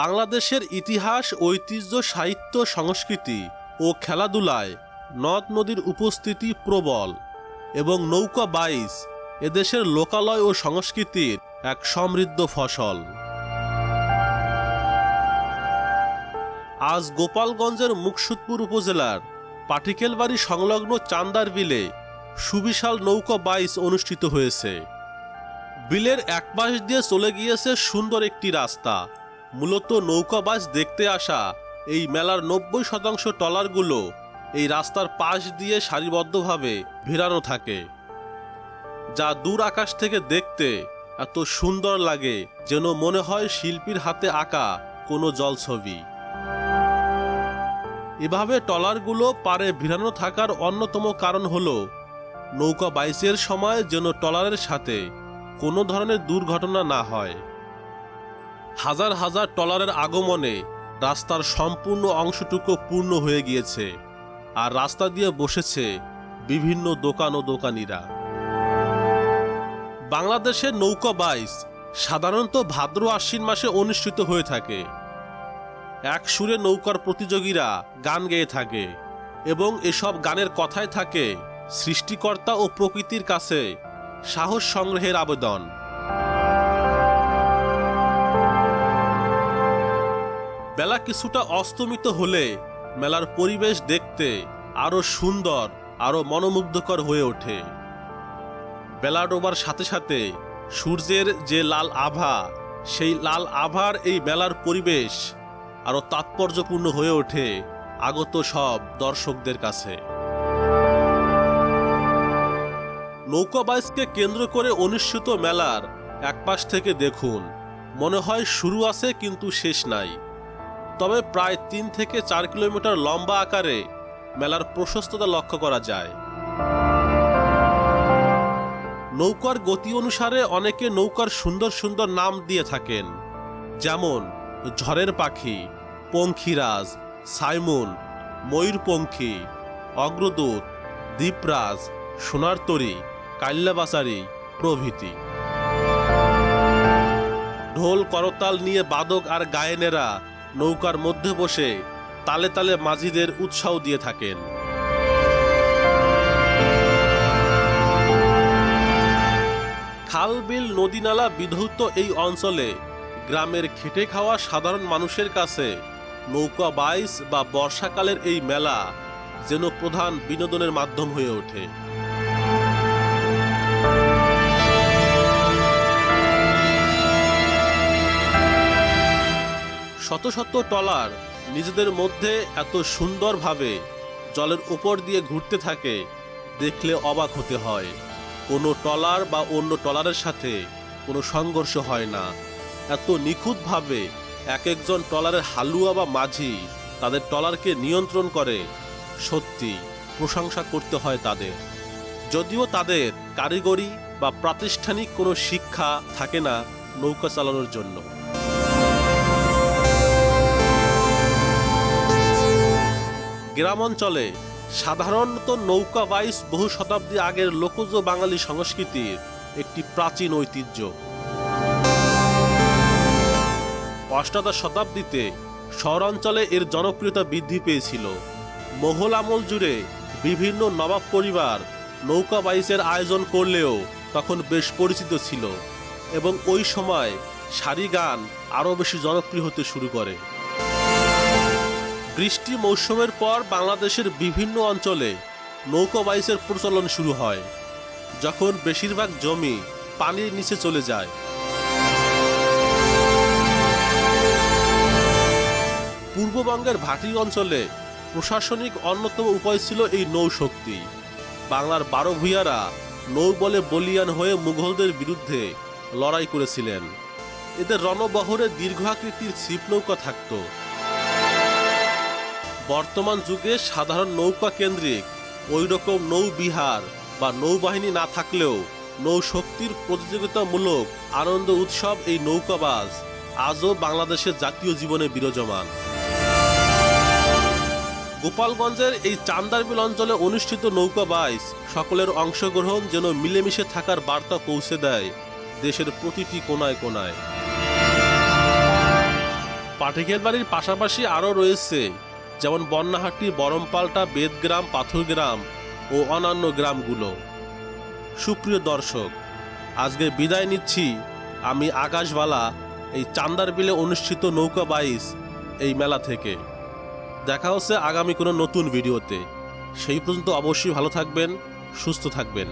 বাংলাদেশের ইতিহাস, ঐতিহ্য, সাহিত্য, সংস্কৃতি ও খেলাধুলায় নদ নদীর উপস্থিতি প্রবল এবং নৌকা বাইস এদেশের লোকালয় ও সংস্কৃতির এক সমৃদ্ধ ফসল। আজ গোপালগঞ্জের মুকসুদপুর উপজেলার পাটিকেলবাড়ি সংলগ্ন চান্দার বিলে সুবিশাল নৌকা বাইস অনুষ্ঠিত হয়েছে। বিলের এক পাশ দিয়ে চলে গিয়েছে সুন্দর একটি রাস্তা। মূলত নৌকা বাইস দেখতে আসা। এই মেলার নব্বই শতাংশ ট্রলারগুলো এই রাস্তার পাশ দিয়ে সারিবদ্ধভাবে ভিড়ানো থাকে। যা দূর আকাশ থেকে দেখতে এত সুন্দর লাগে যেন মনে হয় শিল্পীর হাতে আঁকা কোনো জলছবি। এভাবে ট্রলারগুলো পারে ভিড়ানো থাকার অন্যতম কারণ হলো, নৌকা বাইসের সময় যেন ট্রলারের সাথে কোনো ধরনের দুর্ঘটনা না হয়। হাজার হাজার ট্রলারের আগমনে রাস্তার সম্পূর্ণ অংশটুকু পূর্ণ হয়ে গিয়েছে আর রাস্তা দিয়ে বসেছে বিভিন্ন দোকান ও দোকানিরা। বাংলাদেশের নৌকা বাইস সাধারণত ভাদ্র আশ্বিন মাসে অনুষ্ঠিত হয়ে থাকে। এক সুরে নৌকার প্রতিযোগীরা গান গেয়ে থাকে এবং এসব গানের কথায় থাকে সৃষ্টিকর্তা ও প্রকৃতির কাছে সাহস সংগ্রহের আবেদন। বেলা কিছুটা অস্তমিত হলে মেলার পরিবেশ দেখতে আরও সুন্দর, আরও মনোমুগ্ধকর হয়ে ওঠে। বেলা ডোবার সাথে সাথে সূর্যের যে লাল আভা, সেই লাল আভার এই মেলার পরিবেশ আরও তাৎপর্যপূর্ণ হয়ে ওঠে আগত সব দর্শকদের কাছে। নৌকা বাইসকে কেন্দ্র করে অনুষ্ঠিত মেলার একপাশ থেকে দেখুন। মনে হয় শুরু আছে কিন্তু শেষ নাই। তবে প্রায় তিন থেকে চার কিলোমিটার লম্বা আকারে মেলার প্রশস্ততা লক্ষ্য করা যায়। নৌকার গতি অনুসারে অনেকে নৌকার সুন্দর সুন্দর নাম দিয়ে থাকেন, যেমন ঝড়ের পাখি, পঙ্খিরাজ, সাইমুন, ময়ূরপঙ্খী, অগ্রদূত, দ্বীপরাজ সোনার তরী কাল্যাবাসারি প্রভৃতি। ঢোল, করতাল নিয়ে বাদক আর গায়েনেরা নৌকার মধ্যে বসে তালে তালে মাঝিদের উৎসাহ দিয়ে থাকেন। খাল বিল নদী নালা বিধৌত এই অঞ্চলে গ্রামের খেটে খাওয়া সাধারণ মানুষের কাছে নৌকা বাইস বা বর্ষাকালের এই মেলা যেন প্রধান বিনোদনের মাধ্যম হয়ে ওঠে। শত শত ট্রলার নিজেদের মধ্যে এত সুন্দরভাবে জলের উপর দিয়ে ঘুরতে থাকে, দেখলে অবাক হতে হয়। কোনো ট্রলার বা অন্য ট্রলারের সাথে কোনো সংঘর্ষ হয় না। এত নিখুঁতভাবে এক একজন ট্রলারের হালুয়া বা মাঝি তাদের ট্রলারকে নিয়ন্ত্রণ করে, সত্যি প্রশংসা করতে হয় তাদের। যদিও তাদের কারিগরি বা প্রাতিষ্ঠানিক কোনো শিক্ষা থাকে না নৌকা চালানোর জন্য। গ্রাম অঞ্চলে সাধারণত নৌকা বাইস বহু শতাব্দী আগের লোকজ বাঙালি সংস্কৃতির একটি প্রাচীন ঐতিহ্য। অষ্টাদশ শতাব্দীতে শহরাঞ্চলে এর জনপ্রিয়তা বৃদ্ধি পেয়েছিল। মোঘল আমল জুড়ে বিভিন্ন নবাব পরিবার নৌকা বাইসের আয়োজন করলেও তখন বেশ পরিচিত ছিল এবং ওই সময় সারি গান আরও বেশি জনপ্রিয় হতে শুরু করে। বৃষ্টি মৌসুমের পর বাংলাদেশের বিভিন্ন অঞ্চলে নৌকা বাইসের প্রচলন শুরু হয়, যখন বেশিরভাগ জমি পানির নিচে চলে যায়। পূর্ববঙ্গের ভাটি অঞ্চলে প্রশাসনিক অন্যতম উপায় ছিল এই নৌশক্তি। বাংলার বারো ভূঁইয়ারা নৌ বলে বলিয়ান হয়ে মুঘলদের বিরুদ্ধে লড়াই করেছিলেন। এদের রণবহরে দীর্ঘাকৃতির ছিপ নৌকা থাকতো। বর্তমান যুগে সাধারণ নৌকা কেন্দ্রিক ওই রকম নৌবিহার বা নৌবাহিনী না থাকলেও নৌশক্তির প্রতিযোগিতামূলক আনন্দ উৎসব এই নৌকাবাজ আজও বাংলাদেশের জাতীয় জীবনে বিরাজমান। গোপালগঞ্জের এই চান্দারবিল অঞ্চলে অনুষ্ঠিত নৌকা বাইস সকলের অংশগ্রহণ যেন মিলেমিশে থাকার বার্তা পৌঁছে দেয় দেশের প্রতিটি কোনায় কোনায়। পাটিকেল বাড়ির পাশাপাশি আরও রয়েছে যেমন বন্যাহাটি, বরমপাল্টা, বেদগ্রাম, পাথরগ্রাম ও অন্যান্য গ্রামগুলো। সুপ্রিয় দর্শক, আজকে বিদায় নিচ্ছি। আমি আকাশবালা, এই চান্দার বিলে অনুষ্ঠিত নৌকা বাইস এই মেলা থেকে। দেখা হচ্ছে আগামী কোনো নতুন ভিডিওতে। সেই পর্যন্ত অবশ্যই ভালো থাকবেন, সুস্থ থাকবেন।